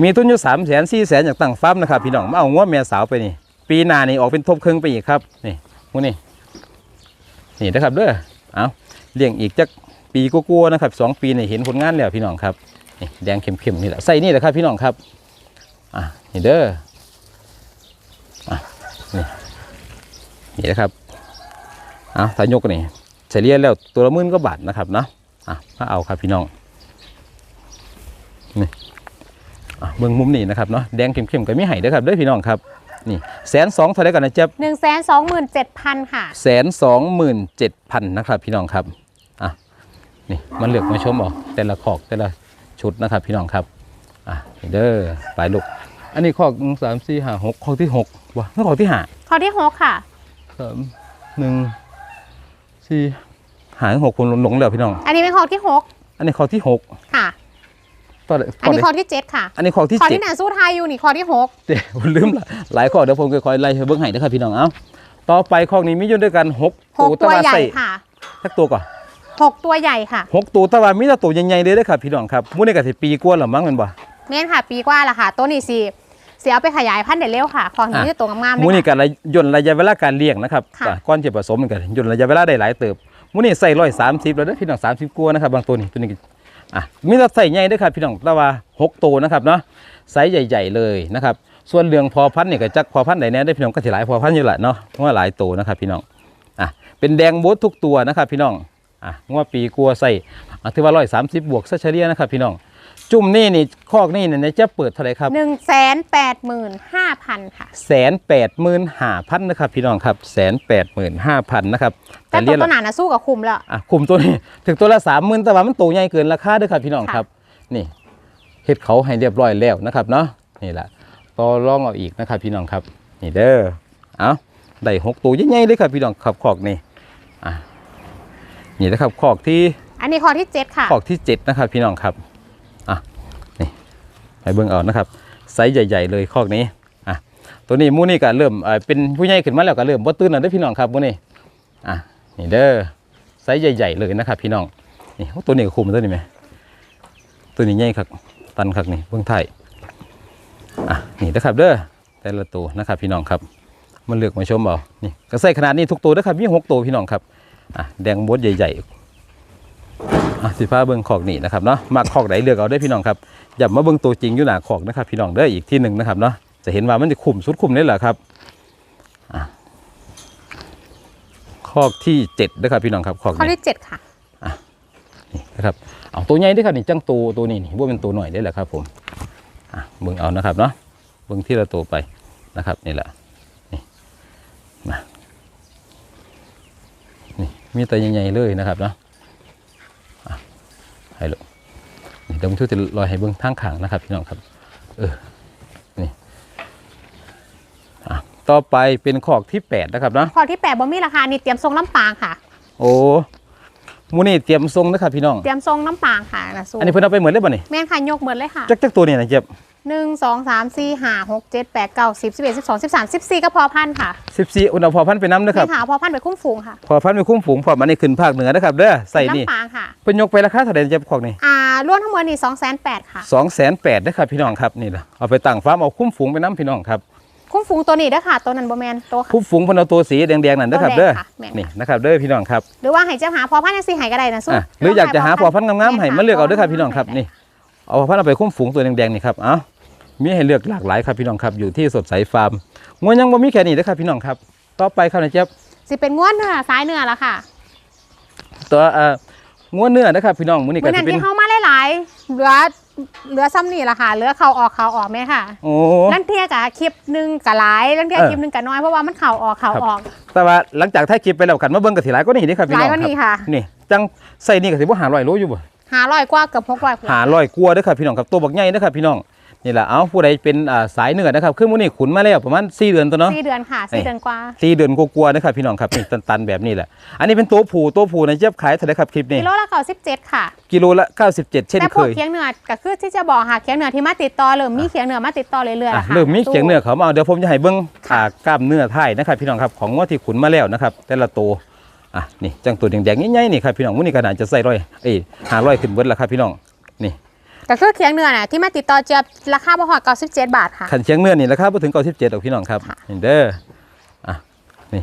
มีทุนอยู่สามแสนสี่แสนอยากตั้งฟาร์มนะครับพี่น้องมาเอางวแม่สาวไปนี่ ปีหน้านี่ออกเป็นทบครึ่งไปอีกครับนี่มูนี่นี่นะครับเด้อเอาเลี้ยงอีกจักปีกลัวาๆนะครับสองปีนี่เห็นผลงานแล้วพี่น้องครับนี่แดงเข้มๆนี่แหละใส่นี่แหละครับพี่น้องครับอะนี่เด้อนี่นะครับเอาถ้ายกนี่เฉลี่ยแล้วตัวละหมื่นก็บาทนะครับเนาะอะมาเอาครับพี่น้องนี่อะ เบื้องมุมนี่นะครับเนาะแดงเข้มๆก็มีไห้เด้อครับเด้อพี่น้องครับนี่แสนสองเท่าไหรกันนะเจ๊บหนึ่งแสนสองหมื่นเจ็ดพันค่ะแสนสองหมื่นเจ็ดพันนะครับพี่น้องครับอะนี่มันเลือกมาชมเอาแต่ละขอกแต่ละชุดนะครับพี่น้องครับอะนี่เด้อไปลูกอันนี้ขอกหนึ่งสามสี่ห้าหกขอกที่หกวะนั่นขอกที่ห้าข้อที่หกค่ะสามหนึ่งสี่หายหกคนหลงแล้วพี่น้อง อันนี้เป็นข้อที่หกอันนี้ข้อที่หกค่ะ ตอนอันนี้ข้อที่เจ็ดค่ะ อันนี้ข้อที่ข้อเจ็ดที่หนาสู้ไทยอยู่นี่ข้อที่หกเดี๋ยวผมลืมละหลายข้อเดี๋ยวผมค่อยๆไล่ให้เบิ้งให้นะครับพี่น้องเอ้าต่อไปข้อนี้มีอยู่ด้วยกันหกหกตะตัววันใหญ่ใส่ค่ะสักตัวก่อนหกตัวใหญ่ค่ะหกตัวตะวันมีแต่ตัวใหญ่ๆเลยเด้อครับพี่น้องครับมื้อนี้ก็สิปีกว่าแล้วมั้งแม่นบ่เม่นค่ะ ปีกว่าละค่ะ ตัวนี้สิเสียเอาไปขยายพันธุ์เดี๋ยวเร็วค่ะของนี้อะคือตัวงามๆเลมื้อยนี้ค่ะก็ระย่นระยะเวลาการเลี้ยงนะครับค่ะอะก่อนจะผสมมันก็ย่นระยะเวลาได้หลายเติบมื้อนี้ใส่130แล้วเด้อพี่น้อง30กว่านะครับบางตัวนี่ตัวนี้ก็ อะมีแต่ใส่ใหญ่ด้วยครับพี่น้องแต่ว่าหกตัวนะครับเนาะไซส์ใหญ่ ๆ เลยนะครับ ส่วนเรื่องพอพันเนี่ก็จักพอพันไหนแน่ได้พี่น้องก็ถิหลายพอพันอยู่แหละเนาะเพราะว่าหลายตัวนะครับพี่น้องอะเป็นแดงโบดทุกตัวนะครับพี่น้องอะงวปีกลัวใส่อะถือว่ามสิบบวกซะเฉลี่ยนะครับพี่น้อง จุ่มนี่นี่คอกนี่เนี่ยจะเปิดเท่าไหร่ครับหนึ่งแสนแปดหมื่นห้าพันค่ะแสนแปดหมื่นห้าพันนะครับ พี่น้องครับแสนแปดหมื่นห้าพันนะครับแต่เรีตัวยนตัวหนานะสู้กับคุมแล้วอะคุมตัวนี้ถึงตัวละสามหมื่นแต่ว่ามันโตใหญ่เกินราคาเด้วยครับพี่น้องค่ะครับ นี่เฮ็ดเขาให้เรียบร้อยแล้วนะครับเนาะนี่แหละต่อรองเอาอีกนะครับ พี่น้องครับ นี่เด้อเอาได้หกตัวใหญ่ๆเลยครับ พี่น้องครับคอกนี่อะนี่นะครับคอกที่ อันนี้ข้อที่เจ็ดค่ะขอกที่7นะครับ พี่น้องครับอะนี่ ไปเบิ่งเอานะครับไซส์ใหญ่ ๆ เลยคอกนี้อะตัวนี้มูนี่ก็เริ่มเป็นผู้ใหญ่ขึ้นมาแล้วก็เริ่มบ่ตื่นแล้วเด้พี่น้องครับมูนี่อะนี่เด้อไซส์ใหญ่ ๆ เลยนะครับ พี่น้องนี่ตัวนี้ก็คุมตัวนี้ไหมตัวนี้ใหญ่ครับตันครับนี่เบื้องไทยอะนี่นะครับเด้อแต่ละตัวนะครับ พี่น้องครับมาเลือกมาชมเอานี่ก็ใส่ขนาดนี้ทุกตัวนะครับมีหกตัวพี่น้องครับอะแดงบดใหญ่ ๆ อะสิฟ้าเบิ้งขอกนี่นะครับเนาะมาขอกไหนเลือกเอาได้อพี่น้องครับอย่ามาเบิ้งตัวจริงอยู่หน้าขอกนะครับ พี่น้องเด้ออีกที่หนึ่งนะครับเนาะจะเห็นว่ามันจะขุมสุดขุมนี่แหละครับอะขอกที่เจ็ดนะครับพี่น้องครับขอกข้อนี้ที่เจ็ดค่ะนี่นะครับเอาตัวใหญ่ด้วยครับนี่จังตัวตัวนี้นี่ว่าเป็นตัวหน่อยได้แหละครับผมอะเบิ้งเอานะครับเนาะเบิ่งที่ละตัวไปนะครับนี่แหละนี่มานี่มีแต่ใหญ่ๆเลยนะครับเนาะอะ ให้ลูกนี่เดี๋ยวผมช่วยจะลอยให้เบิ่งทางขางนะครับพี่น้องครับ เออ นี่อะต่อไปเป็นขอกที่แปดนะครับเนาะข้อที่แปดบ่มีราคา นี่เตรียมทรงน้ำปางค่ะ โอ้มูนี่เตรียมทรงนะครับพี่น้อง เตรียมทรงน้ำปางค่ะนะสูอันนี้เพิ่นเอาไปเหมือนเลยบ่นี่แม่นค่ะยกเหมือนเลยค่ะ จักจักตัวนี่นะเจ็บ หนึ่งสองสามสี่ห้าหกเจ็ดแปดเก้าสิบสิบเอ็ดสิบสองสิบสามสิบสี่ก็พอพันค่ะสิบสี่อุณหภูมิพันไปน้ำนะคแม่รับนค่ะพอพันไปคุ้มฝูงค่ะ พอพันไปคุ้มฝูงพอมันนี่ขึ้นภาคเหนือนะครับเด้อใส่นี่น้ำปางค่ะเพิ่นยกไปราคาเท่าไหร่เจ็บขอกนี่อ่ารวมทั้งหมดนี่สองแสนแปดค่ะสองแสนแปดนะครับพี่น้องครับนี่แหละเอาไปตั้งฟาร์มเอาคุ้มฝูงไปน้ำพี่น้องครับคุ้มฝูงตัวนี้เด้อค่ะตัวนั้นบ่แมนตัวค่ะคุ้มฝูงเพิ่นเอาตัวสีแดงๆนั่นนะครับตัวแดงเด้อค่ะแม่นนี่นะครับเด้อพี่น้องครับหรือว่าให้เจ้าหาพอพันยังสี่หายก็ได้นะสู้อะหรืออยากจะหาพอพันธุ์งามๆให้มาเลือกเอาเด้อครับพี่น้องครับนี่เอาพอพันธุ์เอาไปคุ้มฝูงตัวแดงๆนี่ครับ เอ้า มีให้เลือกหลากหลายครับพี่น้องครับอยู่ที่สดใสฟาร์มงวยังบ่มีแค่นี้เด้อครับพี่น้องครับ ต่อไปครับนายเจ็บสิเป็นง้วนเนื้อซ้ายเนื้อละค่ะตัวเอ่องวเนื้อนะครับพี่น้องมื้อนี้เมื่ก็อนั้สินเป็น ที่เข้ามาหลายๆเหลือเหลือซ้ำนี่ละค่ะเหลือเขาออกเขาออกไหมค่ะโอ้นั่นเทียกับคลิปหนึ่งกับหลายนั่นเทียเออคลิปหนึ่งกับน้อยเพราะว่ามันเข่าออกเข่าครับ ออก แต่ว่าหลังจากถ่ายคลิปไปแล้วกันมาเบิ่งก็สิหลายกว่านี้เด้อครับพี่หน้ลาอยงกว่านี้ครับค่ะ นี่จังใส่นี่ก็สิบ่500โลอยู่บ่หาร้อยกว่าเกือบหกร้อย500กว่าเด้อครับพี่น้องครับตัวบักใหญ่เด้อครับพี่น้อง นี่แหละเอาผู้ใดเป็นอ่าสายเนื้อนะครับคือมื้อนี้ขุนมาแล้วประมาณ4เดือนตัวเนาะสี่เดือนค่ะสี่เดือนกว่า4เดือนกว่าๆนะครับพี่น้องครับนี่ตันๆแบบนี้แหละ อันนี้เป็นตัวผู้ตัวผู้นะเจี๊ยบขายเท่าไหร่ครับคลิปนี้กิโลละเก้าสิบเจ็ดค่ะ กิโลละ97 เช่นแต่เคพวกยเคียงเนื้อก็คือที่จะบอกค่ะเคียงเนื้อที่มาติดต่อเริ่มมีเคียงเนื้อมาติดต่อเรื่อยๆอะละค่ะเริ่มมีเขียงเนื้อเขามาเอาเดี๋ยวผมจะให้เบิ้งค่ะอ่ากล้ามเนื้อไทยนะครับพี่น้องครับของงวดที่ขุนมาแล้วนะครับแต่ละตัวอะนี่จังตัวแดงๆใหญ่ๆนี่ครับพี่น้องมื้อนี้ก็น่าจะใส่ร้อยเอ้ย500ขึ้นเบิดแล้วครับพี่น้องนี่ ก็คือเคียงเนื้อน่ะที่มาติดต่อจะราคาบ่ฮอดเก้าสิบเจ็ดบาทค่ะ ขันเชียงเนื้อนี่ราคาบ่ถึง97ดอกพี่น้องครับค่ะนี่เด้ออะนี่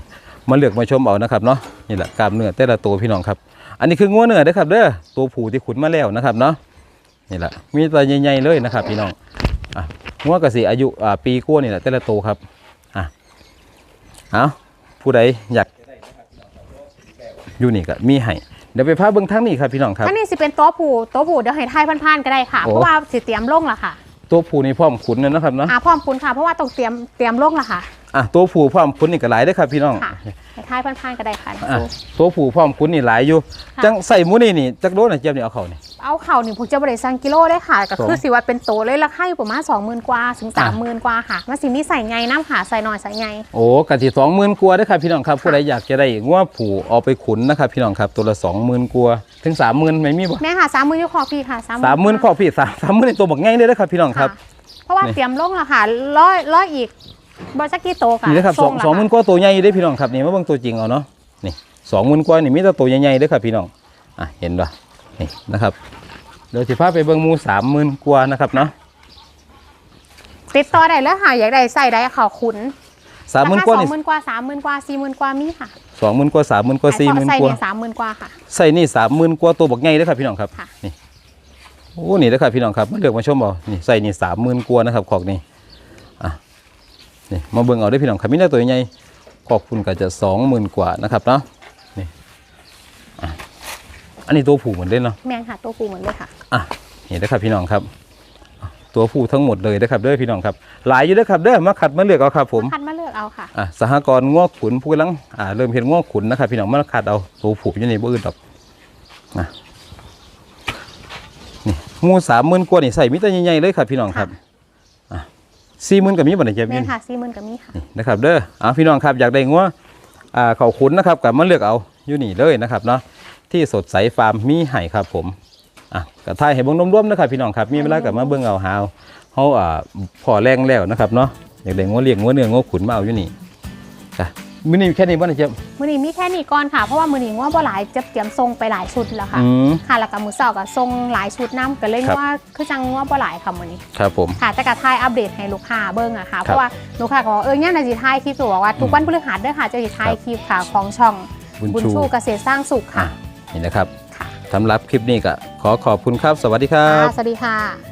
มาเลือกมาชมเอานะครับเนาะนี่แหละกล้ามเนื้อแต่ละตัวพี่น้องครับ อันนี้คืองัวเนื้อเด้อครับ เด้อตัวผู้ที่ขุนมาแล้วนะครับเนาะนี่แหละมีตัวใหญ่ๆเลยนะครับ พี่น้องอะงัวก็สิอายุอ่าปีกว่านี่แหละแต่ละตัวครับอะเอาผู้ใดอยากอยู่นี่ก็มีให้ เดี๋ยวไปพาเบิ่งทางนี้ครับพี่น้องครับ อันนี้สิเป็นโต๊ะผูโต๊ะผูเดี๋ยวให้ทายพันๆก็ได้ค่ะ โอ้ เพราะว่าสิเตรียมลงละค่ะ ตัวผู้นี่พร้อมขุนเลยนะครับเนาะ อ่าพร้อมคุณค่ะ เพราะว่าต้องเตรียมเตรียมลงละค่ะ อะตัวผู้พร้อมขุนนี่ก็หลายเด้อครับพี่น้อง ค่ะให้ทายพันๆก็ได้ค่ะอะตัวผู้พร้อมขุนนี่หลายอยู่ค่ะจังใส่หมูนี่นี่จักโดนน่ะเจี๊ยบนี่เอาเข้านี่ เอาเข่านี่ผมจะบริสั่งกิโลได้ค่ะก็คือสองสิว่าเป็นโตเลยราคาอยู่ประมาณ20,000กว่าถึงอะ 30,000กว่าค่ะมันสิมีใส่ไงน้ำค่ะใส่หน่อยใส่ไง โอ้กะทิสองหมื่นกว่าเด้อครับพี่น้องครับผู้ใดอยากจะได้งัวผูเอาไปขุนนะครับพี่น้องครับตัวละสองหมื่นกว่าถึงสามหมื่นไม่มีบ่แม่ค่ะ30,000อยู่คอพี่ค่ะ30,000 สามหมื่นขอพี่สามสามหมื่นตัวบักง่ายเลยนะครับพี่น้องครับะเพราะว่านี่ เตรียมลงและค่ะร้อยร้อยอีก บอจักกี่โตค่ะนี่นะครับสองทละสองหมื่นกว่าตัวใหญ่อยู่เด้อพี่น้องครับนี่มาเบิ่งตัวจริงเอาเนาะนี่สองหมื่นกว่านี่มีแต่ตัวใหญ่ๆเด้อครับพี่น้องอะเห็นป่ะนี่นะครับเดี๋ยวสิพาไปเบิ่งหมูสามหมื่นกว่านะครับเนาะติดต่อได้เลยค่ะอยากได้ใส่ได้เขาขุนสามหมื่นกว่าสอนี่งหมื่นกว่าสามหมื่นกว่าสี่หมื่นกว่ามีค่ะสองหมื่นกว่าสามหมื่นกว่าสี่หมื่นใส่กว่าเนี่ยสามหมื่นกว่าค่ะใส่นี่สามหมื่นกว่าตัวบักง่ายเด้อครับพี่น้องครับค่ะนี่โอ้นี่เด้อครับพี่น้องครับมาเลือกมาชมเอานี่ใส่นี่สามหมื่นกว่านะครับขอกนี่อะ นี่มาเบิ่งเอาได้อพี่น้องครับมีแต่ตัวใหญ่ขอบคุณก็จะสองหมื่นกว่านะครับเนาะนี่อะอันนี้ตัวผู้เหมือนเล่นเนาะแม่นค่ะตัวปูเหมือนเลยค่ะ อะนี่เด้อครับพี่น้องครับอะตัวผู้ทั้งหมดเลยเด้อครับเด้อพี่น้องครับ หลายอยู่เด้อครับเด้อมาขัดมาเลือกเอาครับผม คัดมาเลือกเอาค่ะ อะสหกรณ์ง้อขุนผู้กำลังอ่าเริ่มเห็นง้อขุนนะครับพี่น้องมาขัดเอาตัวผู้อยู่ในบ่อื่นดอกนะนี่หมูสามหมื่นกว่านี่ใส่มิตรใหญ่ๆเลยครับพี่น้องครับอะ สี่หมื่นกับมีบ่เนี่ยเจ็บแม่ยินนค่ะสี่หมื่นก็มีค่ะนี่นะครับเด้ออ่าพี่น้องครับอยากได้ง้ออ่าเขาขุนนะครับกับมาเลือกเอาอยู่นี่เลยนะครับเนาะที่สดใสฟาร์มมีไห่ครับผมอะกระทายให้เบิ่งรวมๆนะครับพี่น้องครับมีเวลากับมาเบิ่งเอาหาเอาเขาอ่าพอแรงแล้วนะครับเนาะอยากได้ง้อเลี้ยงง้อเนื้อง้อขุนมาเอาอยู่นี่จ้ะ มื้อนี้แค่นี้บ่เนี่ยเจ็บมือนี้มีแค่นี้ก่อนค่ะ เพราะว่ามือนี้ว่าบ่หลายจะเตรียมทรงไปหลายชุดแล้วค่ะ อืม ค่ะแล้วก็มือเสาร์ก็ทรงหลายชุดน้ำก็เลยครับ ว่าคือจังว่าบ่หลายค่ะมือนี้ ครับผม ค่ะแต่กระทายอัปเดตให้ลูกค้าเบิ้งอะค่ะ เพราะว่าลูกค้าก็บอกเออเนี่ยนาจิทายคลิปตัวว่าทุกวันพฤหัสเด้วยค่ะจะจิทายคลิปค่ะของช่องบุญบุญชู ชูเกษตรสร้างสุขอะค่ะนี่นะครับค่ะ สำหรับคลิปนี้ก็ขอขอบคุณครับ สวัสดีครับ ค่ะ สวัสดีค่ะ